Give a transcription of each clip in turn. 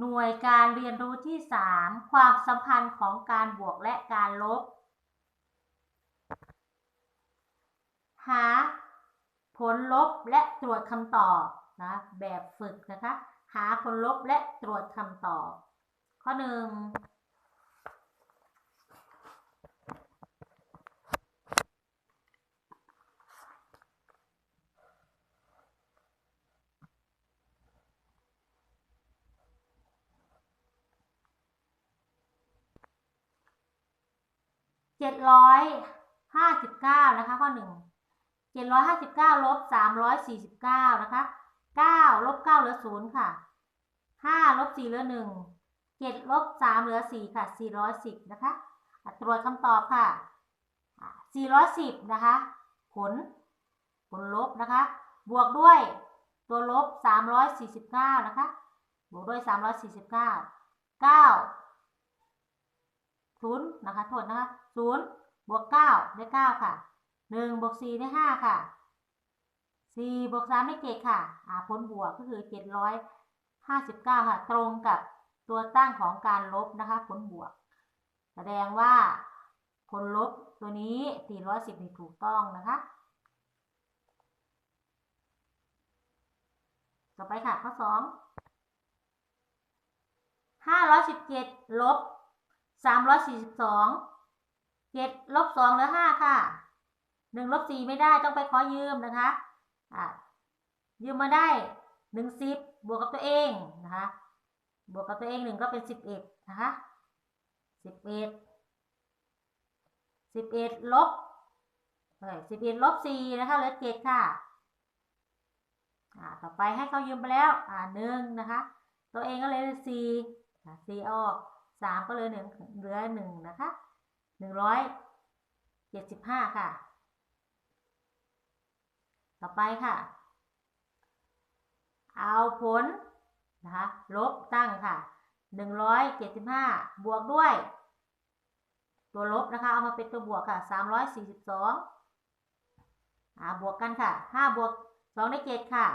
หน่วยการเรียนรู้ที่ 3 ความสัมพันธ์ของการบวกและการลบ หา ผลลบและตรวจคำตอบนะแบบฝึกนะคะ หาผลลบและตรวจคำตอบ ข้อ 1 เจ็ดร้อยห้าสิบเก้านะคะข้อหนึ่งเจ็ดร้อยห้าสิบเก้าลบสามร้อยสี่สิบเก้านะคะเก้าลบเก้าเหลือศูนย์ค่ะห้าลบสี่เหลือหนึ่งเจ็ดลบสามเหลือสี่ค่ะสี่ร้อยสิบนะคะตรวจคำตอบค่ะสี่ร้อยสิบนะคะ ผล ผลลบนะคะ บวกด้วยตัวลบสามร้อยสี่สิบเก้านะคะ บวกด้วยสามร้อยสี่สิบเก้าเก้า ศูนย์นะคะโทษนะคะศูนย์บวกเก้าได้เก้าค่ะหนึ่งบวกสี่ได้ห้าค่ะสี่บวกสามได้เจ็ดค่ะอ่าผลบวกก็คือเจ็ดร้อยห้าสิบเก้าค่ะ ตรงกับตัวตั้งของการลบนะคะ ผลบวก แสดงว่าผลลบตัวนี้สี่ร้อยสิบนี่ถูกต้องนะคะ ต่อไปค่ะข้อสองห้าร้อยสิบเจ็ดลบ สามร้อยสี่สิบสองเจ็ดลบสองเหลือห้าค่ะหนึ่งลบสี่ไม่ได้ต้องไปขอยืมนะคะอ่ายืมมาได้หนึ่งสิบบวกกับตัวเองนะคะ บวกกับตัวเองหนึ่งก็เป็นสิบเอ็ดนะคะสิบเอ็ดสิบเอ็ดลบเฮ้ยสิบเอ็ดลบสี่นะคะเหลือเจ็ดค่ะอ่าต่อไปให้เขายืมไปแล้ว อ่าหนึ่งนะคะ ตัวเองก็เลยสี่สี่ออก สามก็เลยหนึ่งเหลือหนึ่งนะคะหนึ่งร้อยเจ็ดสิบห้าค่ะ ต่อไปค่ะ เอาผลนะคะลบตั้งค่ะหนึ่งร้อยเจ็ดสิบห้าบวกด้วย ตัวลบนะคะเอามาเป็นตัวบวกค่ะสามร้อยสี่สิบสองอ่าบวกกันค่ะห้าบวกสองได้เจ็ดค่ะ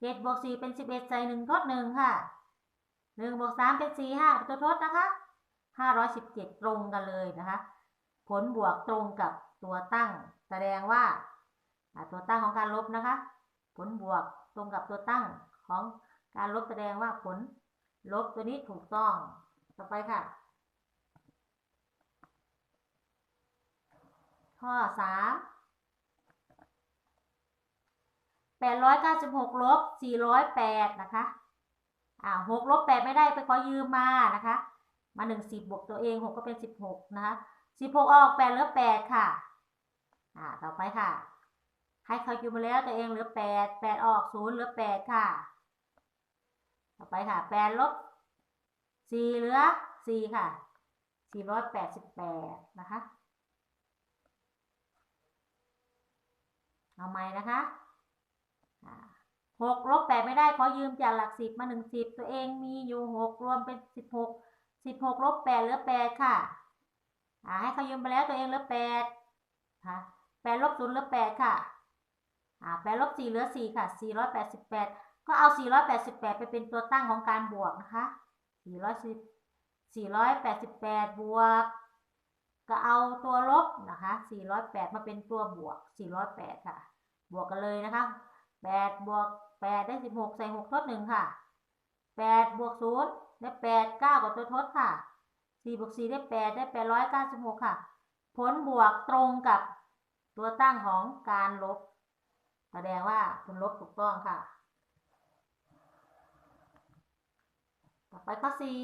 เจ็ดบวกสี่เป็นสิบเอ็ดใส่หนึ่งทดหนึ่งค่ะ หนึ่งบวกสามเป็นสี่ห้าตัวทดนะคะห้าร้อยสิบเจ็ดตรงกันเลยนะคะ ผลบวกตรงกับตัวตั้ง แสดงว่าอ่าตัวตั้งของการลบนะคะ ผลบวกตรงกับตัวตั้งของการลบแสดงว่าผลลบตัวนี้ถูกต้อง ต่อไปค่ะ ข้อสามแปดร้อยเก้าสิบหกลบสี่ร้อยแปดนะคะ อ่าหกลบแปดไม่ได้ไปขอยืมมานะคะ มาหนึ่งสิบบวกตัวเองหกก็เป็นสิบหกนะคะสิบหกออกแปดเหลือแปดค่ะ อ่า ต่อไปค่ะ ให้เขายืมมาแล้วตัวเองเหลือแปดแปดออกศูนย์เหลือแปดค่ะ ต่อไปค่ะแปดลบสี่เหลือสี่ค่ะสี่ร้อยแปดสิบแปดนะคะ เอาใหม่นะคะ หกลบแปดไม่ได้ขอยืมจากหลักสิบมาหนึ่งสิบตัวเองมีอยู่หกรวมเป็นสิบหกสิบหกลบแปดเหลือแปดค่ะอ่าให้เขายืมไปแล้วตัวเองเหลือแปดค่ะแปดลบศูนย์เหลือแปดค่ะอ่าแปดลบสี่เหลือสี่ค่ะสี่ร้อยแปดสิบแปดก็เอาสี่ร้อยแปดสิบแปดไปเป็นตัวตั้งของการบวกนะคะสี่ร้อยสิบสี่ร้อยแปดสิบแปดบวกก็เอาตัวลบนะคะสี่ร้อยแปดมาเป็นตัวบวกสี่ร้อยแปดค่ะ บวกกันเลยนะคะแปดบวก แปดได้สิบหกใส่หกทดหนึ่งค่ะแปดบวกศูนย์ได้แปดเก้ากับตัวทดค่ะสี่บวกสี่ได้แปดได้แปดร้อยเก้าสิบหกค่ะ ผลบวกตรงกับตัวตั้งของการลบ แสดงว่าผลลบถูกต้องค่ะ ต่อไปข้อสี่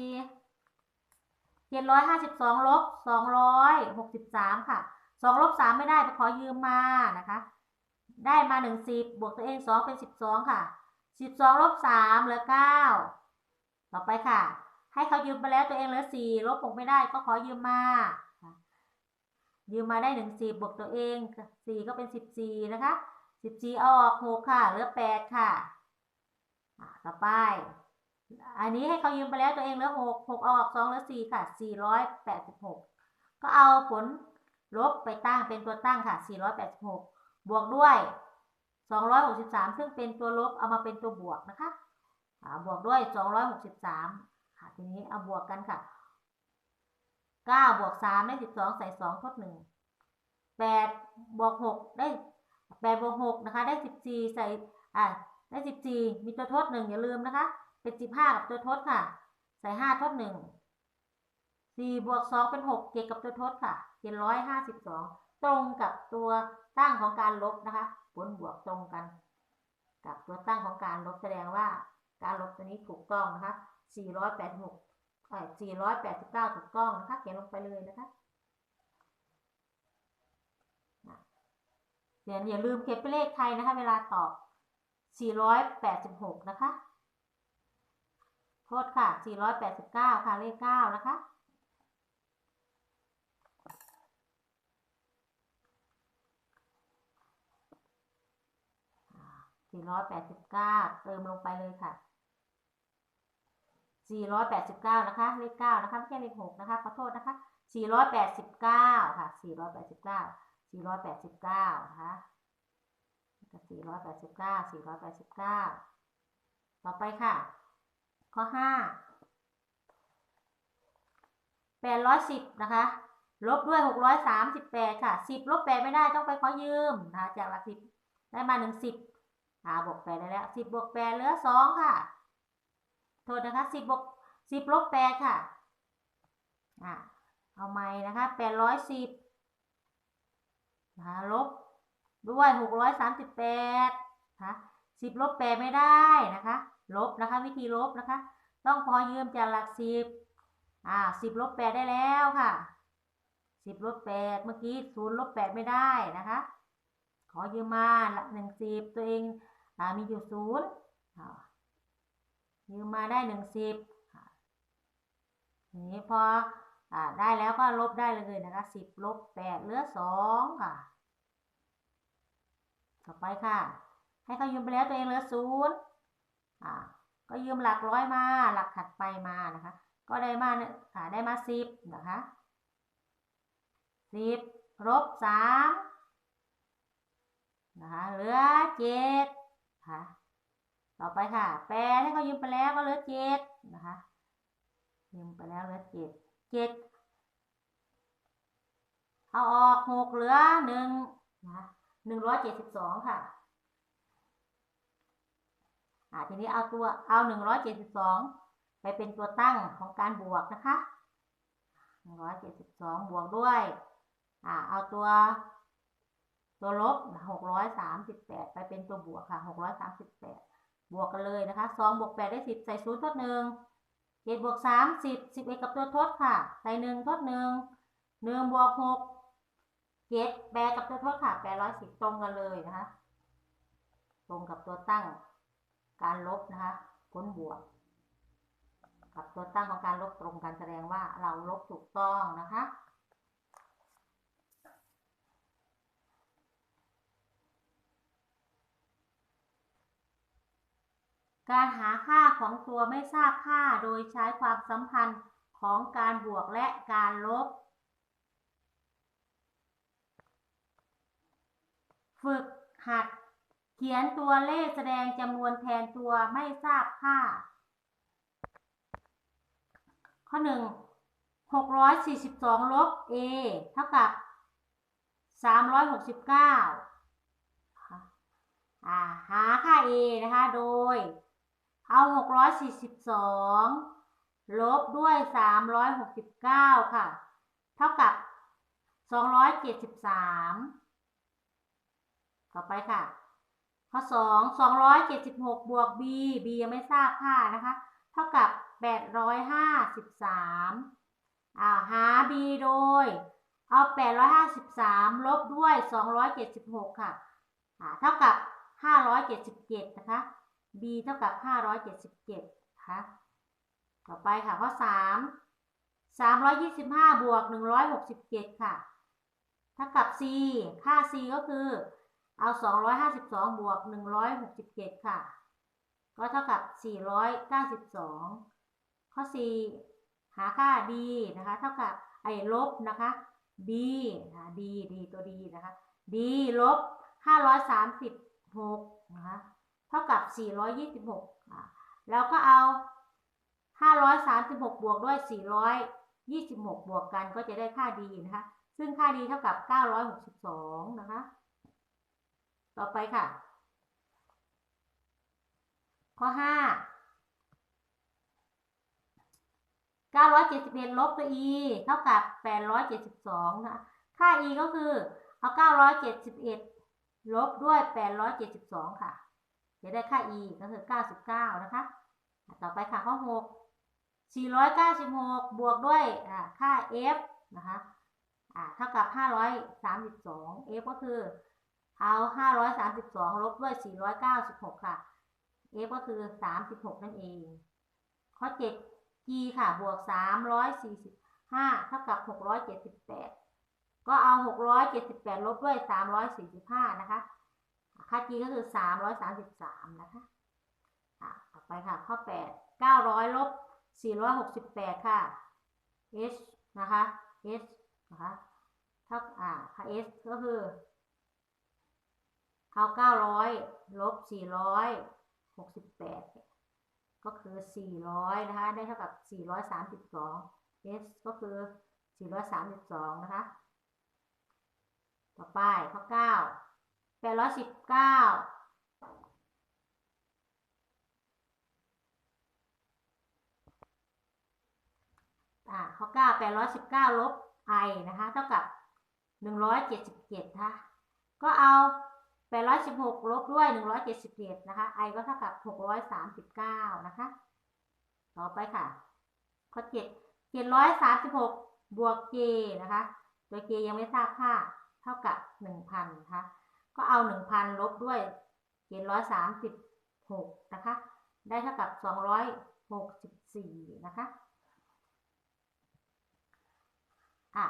เจ็ดร้อยห้าสิบสองลบสองร้อยหกสิบสามค่ะสองลบสามไม่ได้ไปขอยืมมานะคะ ได้มาหนึ่งสิบบวกตัวเองสองเป็นสิบสองค่ะสิบสองลบสามเหลือเก้าต่อไปค่ะ ให้เขายืมไปแล้วตัวเองเหลือสี่ลบหกไม่ได้ก็ขอยืมมายืมมาได้หนึ่งสิบบวกตัวเองสี่ก็เป็นสิบสี่นะคะสิบสี่ออกหกค่ะเหลือแปดค่ะต่อไป อันนี้ให้เขายืมไปแล้วตัวเองเหลือหกหกออกสองเหลือสี่ค่ะสี่ร้อยแปดสิบหกก็เอาผลลบไปตั้งเป็นตัวตั้งค่ะสี่ร้อยแปดสิบหก บวกด้วย 263 ซึ่งเป็นตัวลบเอามาเป็นตัวบวกนะคะบวกด้วย 263ค่ะทีนี้เอาบวกกันค่ะเก้าบวกสามได้สิบสองใส่สองทดหนึ่งแปดบวกหกได้แปดบวกหกนะคะ ได้สิบสี่ใส่อ่าได้สิบสี่มีตัวทดหนึ่งอย่าลืมนะคะ เป็นสิบห้ากับตัวทดค่ะ ใส่ห้าทดหนึ่งสี่บวกสองเป็นหกเกี่ยวกับตัวทดค่ะเป็นร้อยห้าสิบสอง ตรงกับตัวตั้งของการลบนะคะ ผลบวกตรงกัน กับตัวตั้งของการลบแสดงว่าการลบตัวนี้ถูกต้องนะคะ 486เอ่อ489 ถูกต้องนะคะ เขียนลงไปเลยนะคะนะเดี๋ยวอย่าลืมเก็บเป็นเลขไทยนะคะ เวลาตอบ 486 นะคะ โทษค่ะ 489 ค่ะ เลข 9 นะคะ 489 เติมลงไปเลยค่ะ 489 นะคะ เลข 9 นะคะ ไม่ใช่เลข 6 นะคะ ขอโทษนะคะ 489 ค่ะ 489 489 นะคะ489 489 ต่อไปค่ะ ข้อ 5 810 นะคะลบด้วย 638 ค่ะ 10 ลบ8ไม่ได้ต้องไปขอยืมนะคะจากหลัก10ได้มา1 10 อาบวก8ได้แล้ว10บบวก8เหลือ2ค่ะ โทษนะคะ10บบวก10ลบ8ค่ะอ่าเอาใหม่นะคะ810นะคะลบด้วย638นะคะ10ลบ8ไม่ได้นะคะ ลบนะคะ วิธีลบนะคะ ต้องพอยืมจากหลัก10อ่า10ลบ8ได้แล้วค่ะ10ลบ8เมื่อกี้0ลบ8ไม่ได้นะคะ ขอยืมมาหลัก10ตัวเอง มีอยู่0อ่ายืมมาได้หนึ่งสิบนี้พออได้แล้วก็ลบได้เลยนะคะสิบลบแปดเหลือสองค่ะ ต่อไปค่ะ ให้เขายืมไปแล้วตัวเองเหลือศูนย์ก็ยืมหลักร้อยมาหลักถัดไปมานะคะ ก็ได้มาเนี่ยได้มาสิบนะคะสิบลบสามนะคะเหลือเจ็ด ค่ะต่อไปค่ะ แปดให้เขายืมไปแล้วก็เหลือเจ็ดนะคะ ยืมไปแล้วเหลือเจ็ดเจ็ดเอาออกหกเหลือหนึ่งนะหนึ่งร้อยเจ็ดสิบสองค่ะอ่าทีนี้เอาตัวเอาหนึ่งร้อยเจ็ดสิบสองไปเป็นตัวตั้งของการบวกนะคะหนึ่งร้อยเจ็ดสิบสองบวกด้วยอ่าเอาตัว ตัวลบหกร้อยสามสิบแปดไปเป็นตัวบวกค่ะหกร้อยสามสิบแปดบวกกันเลยนะคะสองบวกแปดได้สิบใส่ศูนย์ทดหนึ่งเจ็ดบวกสามสิบสิบเอ็ดกับตัวทดค่ะ ใส่หนึ่งทดหนึ่งหนึ่งบวกหกเจ็ดแปดกับตัวทดค่ะแปดร้อยสิบตรงกันเลยนะคะตรงกับตัวตั้งการลบนะคะผลบวก กับตัวตั้งของการลบตรงกันแสดงว่าเราลบถูกต้องนะคะ การหาค่าของตัวไม่ทราบค่าโดยใช้ความสัมพันธ์ของการบวกและการลบ ฝึกหัด เขียนตัวเลขแสดงจำนวนแทนตัวไม่ทราบค่า ข้อหนึ่งหกร้อยสี่สิบสองลบ a เท่ากับสามร้อยหกสิบเก้าหาค่า a นะคะ โดย เอา 642 ลบด้วย 369 ค่ะ เท่ากับ 273 ต่อไปค่ะ ข้อ 2 276 บวก b b ยังไม่ทราบค่านะคะ เท่ากับ 853 อ่า หา b โดย เอา 853 ลบด้วย 276 ค่ะ อ่า เท่ากับ 577 นะคะ b เท่ากับ 577นะคะต่อไปค่ะข้อ 3 325 บวก 167 ค่ะ เท่ากับ c ค่า c ก็คือเอา 252 บวก 167 ค่ะ ก็เท่ากับ 492 ข้อ 4 หาค่า d นะคะ เท่ากับไอ้ลบนะคะ d นะ d d ตัว d นะคะ d ลบ 536 นะคะ เท่ากับ 426อะแล้วก็เอา 536 บวกด้วย 426 บวกกันก็จะได้ค่าดีนะคะ ซึ่งค่าดีเท่ากับ 962 นะคะ ต่อไปค่ะ ข้อ 5 971 ลบตัว e เท่ากับ 872 นะค่า e ก็คือ เอา 971 ลบด้วย 872 ค่ะ จะได้ค่า e ก็คือ 99 นะคะ ต่อไปค่ะข้อ 6 496 บวกด้วยค่า f นะคะเท่ากับ 532 f ก็คือเอา 532 ลบด้วย 496 ค่ะ f ก็คือ 36 นั่นเอง ข้อ 7 g ค่ะ บวก 345 เท่ากับ 678 ก็เอา 678 ลบด้วย 345 นะคะ ค่า g ก็คือ333นะคะต่อไปค่ะ ข้อ8 900ลบ468ค่ะ h นะคะ h นะคะเท่าอ่าค่า h ก็คือเอา900ลบ468ก็คือ400นะคะ ได้เท่ากับ432 s ก็คือ432นะคะ ต่อไปข้อ 9 819อ่าข้อ9 819ลบ i นะคะ เท่ากับ177นะคะก็เอา816ลบด้วย177นะคะ i ก็เท่ากับ639นะคะ ต่อไปค่ะ ข้อ7 736บวก j นะคะตัว j ยังไม่ทราบค่า เท่ากับ1,000นะคะ ก็เอา 1,000 ลบด้วย 736 นะคะ ได้เท่ากับ 264 นะคะอะ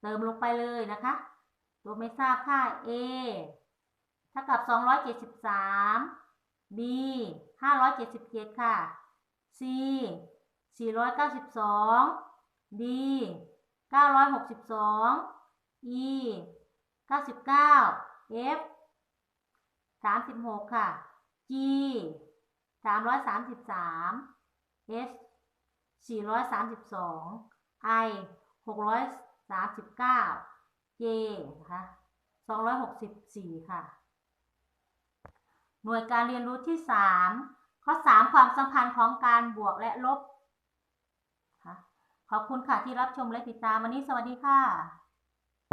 เติมลงไปเลยนะคะ ตัวไม่ทราบค่า a เท่ากับ 273 b 577 ค่ะ c 492 d 962 e 99 f 36 ค่ะ g 333 s 432 i 639 j นะคะ264 ค่ะ หน่วยการเรียนรู้ที่ 3 ข้อ 3 ความสัมพันธ์ของการบวกและลบขอบคุณค่ะที่รับชมและติดตามวันนี้สวัสดีค่ะ